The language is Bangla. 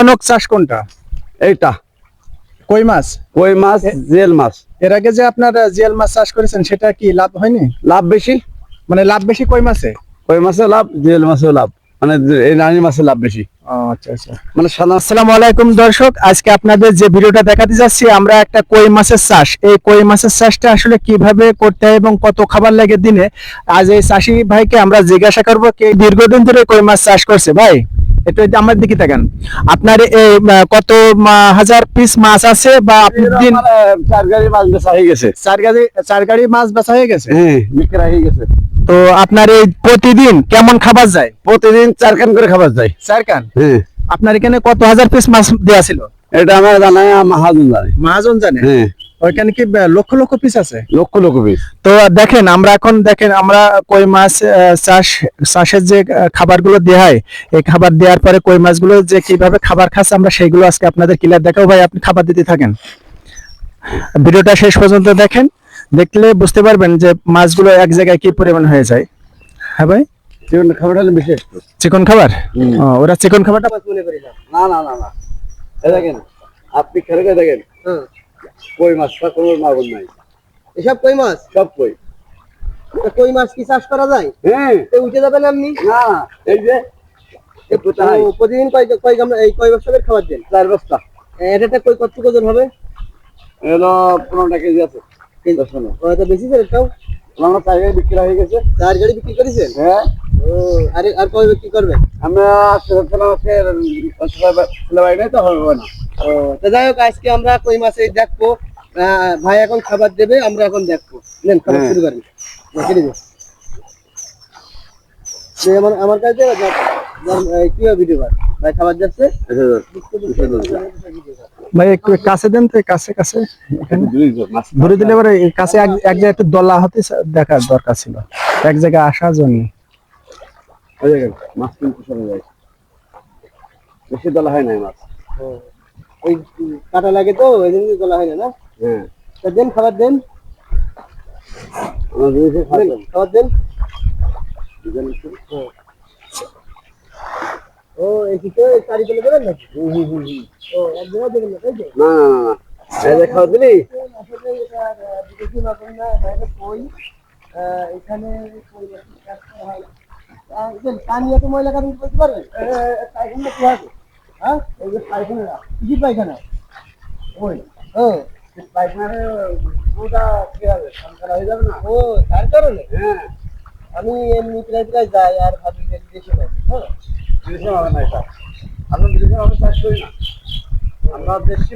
লাভজনক চাষ কোনটা? এইটা। কই মাছ? কই মাছ? জেল মাছ। এর আগে যে আপনার জিয়াল মাছ চাষ করেছেন সেটা কি লাভ হয়নি? লাভ বেশি। মানে লাভ বেশি কই মাছে? কই মাছে লাভ জেল মাছেও লাভ। মানে এই রানী মাছে লাভ বেশি। আচ্ছা আচ্ছা। মানে আসসালামু আলাইকুম দর্শক আজকে আপনাদের যে ভিডিওটা দেখাতে যাচ্ছি আমরা একটা কই মাছের চাষ। এই কই মাছের চাষটা আসলে কীভাবে করতে হয় এবং কত খাবার লাগে দিনে? আজ এই চাষি ভাইকে আমরা জিজ্ঞাসা করব কে দীর্ঘদিন ধরে কই মাছ চাষ করছে? ভাই? একটু আমার দিকে তাকান। আপনার এই কত হাজার পিস মাছ আছে বা আপনি দিন আমার, চার গাড়ি মাছ বেচা হয়ে গেছে। চার গাড়ি চার গাড়ি মাছ বেচা হয়ে গেছে? হ্যাঁ। বিক্রা হয়ে গেছে। তো আপনার এই প্রতিদিন কেমন খাবার যায়? প্রতিদিন চার কান করে খাবার যায়। চার কান হ্যাঁ। আপনার এখানে কত হাজার পিস মাছ দেওয়া ছিল? এটা আমার জানাই আমার হাজুন জানে। মহাজন জানে? হ্যাঁ। ওইখানে কি লক্ষ লক্ষ পিস আছে? লক্ষ লক্ষ পিস তো দেখেন আমরা এখন দেখেন আমরা কই মাছ চাষ চাষের যে খাবারগুলো দেওয়া হয় এই খাবার দেওয়ার পরে কই মাছগুলো যে কীভাবে খাবার খাচ্ছে আমরা সেইগুলো আজকে আপনাদের ক্লিয়ার দেখাবো। ভাই আপনি খাবার দিতে থাকেন। ভিডিওটা শেষ পর্যন্ত দেখেন। দেখলে বুঝতে পারবেন যে মাছগুলো এক জায়গায় কি পরিমাণ হয়ে যায়। হ্যাঁ ভাই? চিকন খাবারটা হলো বিশেষ। চিকন খাবার? ওরা চিকন খাবারটা না। না না না দেখেন আপনি খেলে দেখেন। কই মাছ? বা কোনো মাগুর নাই। এসব কই মাছ? সব কই। কই মাছ কি চাষ করা যায়? হ্যাঁ। উঠে যাবেন আপনি? না এই যে প্রতিদিন কয় কয় এই কয় খাবার দেন? চার বস্তা। এটা কই কত ওজন হবে? এলো পনেরোটা কেজি আছে। এটা বেশি স্যার এটাও আমার চার গাড়ি বিক্রি হয়ে গেছে। চার গাড়ি বিক্রি করেছেন? হ্যাঁ। আর আর কয় বিক্রি করবেন? আমরা ছেলে তো হবে না। তা যাই হোক আজকে আমরা কই মাছে দেখব। আহ, ভাই এখন খাবার দেবে আমরা এখন দেখব। নেন খাবার হ্যাঁ। শুরু করেন। আমার আমার কাছে কি ভিডিও কর ভাই খাবার যাচ্ছে? ভাই একটু কাছে দেন তো কাছে ধরে দিলে এবারে কাছে এক জায়গায় একটু দলা হতে দেখার দরকার ছিল। এক জায়গায় আসার জন্য। মাছ কিন্তু সরে যায় বেশি দলা হয় নাই মাছ। ও, ওই কাটা লাগে তো ওই জন্য তোলা হয় না হ্যাঁ। তা দেন খাবার দেন। খাবার দেন ও এই কিছু চারি চলে দেবেন নাকি? ও এক জায়গায় দেবেন না তাই তো? না না না এই খাওয়া দিলি? এখানে মাছের করা হয় আহ, এই যে পানি এত ময়লা কারণ বলতে পারবেন? কি হ্যাঁ? এই যে পায়খানা। কি পায়খানা? ওই ও। পায়খানার পুরোটা কি হবে? সরকার হয়ে যাবে না? ও তার কারণে? হ্যাঁ। আমি এমনি প্রায় প্রায় যাই আর ভাবি যে দেশে যাই হ্যাঁ? বিদেশে হবে না এটা। আমরা বিদেশে হবে চাষ করি না। আমরা দেশি